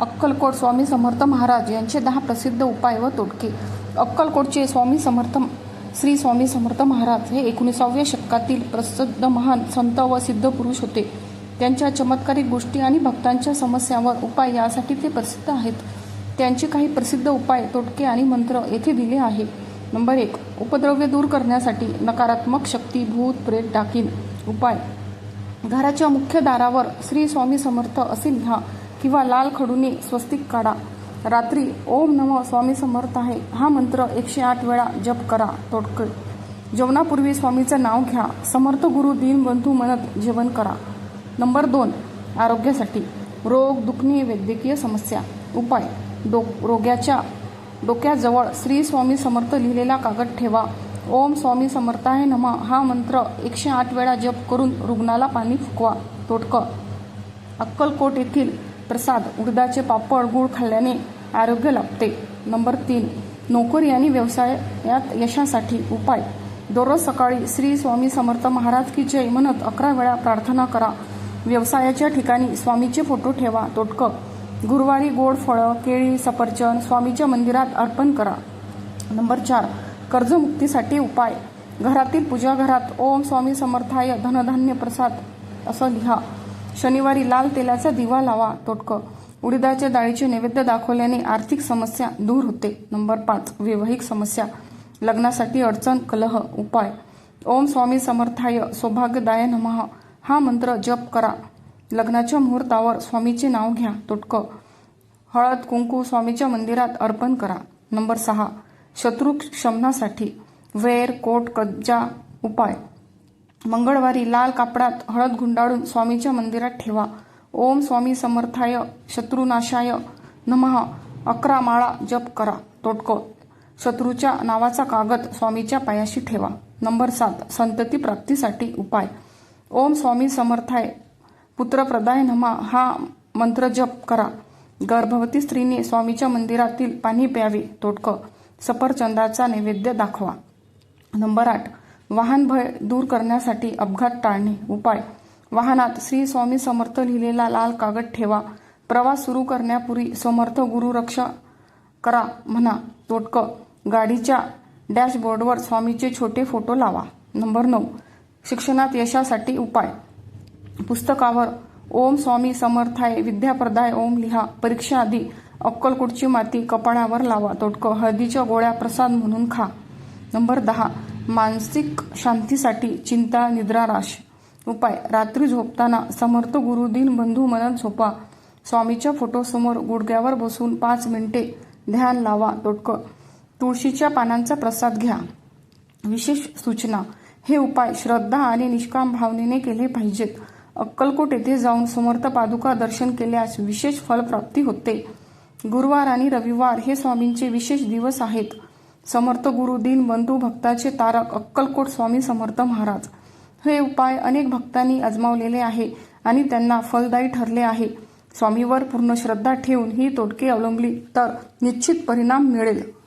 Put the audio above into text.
अक्कलकोट स्वामी समर्थ महाराज यांचे दहा प्रसिद्ध उपाय व तोटके अक्कलकोटचे स्वामी समर्थ श्री स्वामी समर्थ महाराज हे एकोणीसाव्या शतकातील प्रसिद्ध महान संत व सिद्ध पुरुष होते. त्यांच्या चमत्कारिक गोष्टी आणि भक्तांच्या समस्यांवर उपाय यासाठी ते प्रसिद्ध आहेत. त्यांचे काही प्रसिद्ध उपाय तोटके आणि मंत्र येथे दिले आहे. नंबर एक उपद्रव्य दूर करण्यासाठी नकारात्मक शक्ती भूत प्रेत डाकीन उपाय. घराच्या मुख्य दारावर श्री स्वामी समर्थ असे लिहा किंवा लाल खडूने स्वस्तिक काढा. रात्री ओम नम स्वामी समर्थ आहे. हा मंत्र एकशे आठ वेळा जप करा तोडके जेवणापूर्वी स्वामीचं नाव घ्या. समर्थ गुरु दीनबंधू म्हणत जेवण करा. नंबर दोन आरोग्यासाठी. रोग दुखणी वैद्यकीय समस्या. उपाय डो रोग्याच्या डोक्याजवळ श्री स्वामी समर्थ लिहिलेला कागद ठेवा. ओम स्वामी समर्थाय नम. हा मंत्र एकशे आठ वेळा जप करून रुग्णाला पाणी फुकवा. तोटकं अक्कलकोट येथील प्रसाद उडदाचे पापड गुळ खाल्ल्याने आरोग्य लाभते. नंबर तीन नोकरी आणि व्यवसायात यशासाठी उपाय. दररोज सकाळी श्री स्वामी समर्थ महाराज की जय म्हणत अकरा वेळा प्रार्थना करा. व्यवसायाच्या ठिकाणी स्वामीचे फोटो ठेवा तोटकं गुरुवारी गोड फळं केळी सफरचंद स्वामीच्या मंदिरात अर्पण करा. नंबर चार कर्जमुक्तीसाठी उपाय. घरातील पूजा घरात ओम स्वामी समर्थाय धनधान्य प्रसाद असं लिहा. शनिवारी लाल तेलाचा दिवा लावा तोटकं उडीदाच्या डाळीचे नैवेद्य दाखवल्याने आर्थिक समस्या दूर होते. नंबर पाच वैवाहिक समस्या. लग्नासाठी अडचण कलह उपाय. ओम स्वामी समर्थाय सौभाग्यदाय नमः. हा मंत्र जप करा. लग्नाच्या मुहूर्तावर स्वामीचे नाव घ्या तोटकं हळद कुंकू स्वामीच्या मंदिरात अर्पण करा. नंबर सहा शत्रू शमनासाठी वैर कोट कज्जा उपाय. मंगळवारी लाल कापडात हळद गुंडाळून स्वामीच्या मंदिरात ठेवा. ओम स्वामी समर्थाय शत्रुनाशाय नमः. अकरा माळा जप करा. तोटकं शत्रूच्या नावाचा कागद स्वामीच्या पायाशी ठेवा. नंबर सात. संतती प्राप्तीसाठी उपाय. ओम स्वामी समर्थाय. पुत्रप्रदाय नमा. हा मंत्र जप करा. गर्भवती स्त्रीने स्वामीच्या मंदिरातील पाणी प्यावे. तोटकं सफरचंदाचा नैवेद्य दाखवा. नंबर आठ. वाहन भय दूर करण्यासाठी अपघात टाळणे उपाय. वाहनात श्री स्वामी समर्थ लिहिलेला लाल कागद ठेवा. प्रवास सुरू करण्यापूर्वी समर्थ गुरुरक्षा करा म्हणा तोटकं गाडीच्या डॅशबोर्डवर स्वामीचे छोटे फोटो लावा. नंबर नऊ शिक्षणात यशासाठी उपाय. पुस्तकावर ओम स्वामी समर्थाय विद्याप्रदाय ओम लिहा. परीक्षा आधी अक्कलकोटची माती कपाळावर लावा तोटकं हळदीच्या गोळ्या प्रसाद म्हणून खा. नंबर दहा मानसिक शांतीसाठी चिंता निद्राराश उपाय. रात्री झोपताना समर्थ गुरुदिन बंधू मनन झोपा. स्वामीच्या फोटोसमोर गुडघ्यावर बसून पाच मिनिटे ध्यान लावा तोटकं तुळशीच्या पानांचा प्रसाद घ्या. विशेष सूचना. हे उपाय श्रद्धा आणि निष्काम भावनेने केले पाहिजेत. अक्कलकोट येथे जाऊन समर्थ पादुका दर्शन केल्यास विशेष फलप्राप्ती होते. गुरुवार आणि रविवार हे स्वामींचे विशेष दिवस आहेत. समर्थ गुरुदीन बंधू भक्ताचे तारक अक्कलकोट स्वामी समर्थ महाराज. हे उपाय अनेक भक्तांनी अजमावलेले आहे आणि त्यांना फलदायी ठरले आहे. स्वामीवर पूर्ण श्रद्धा ठेवून ही तोटके अवलंबली तर निश्चित परिणाम मिळेल.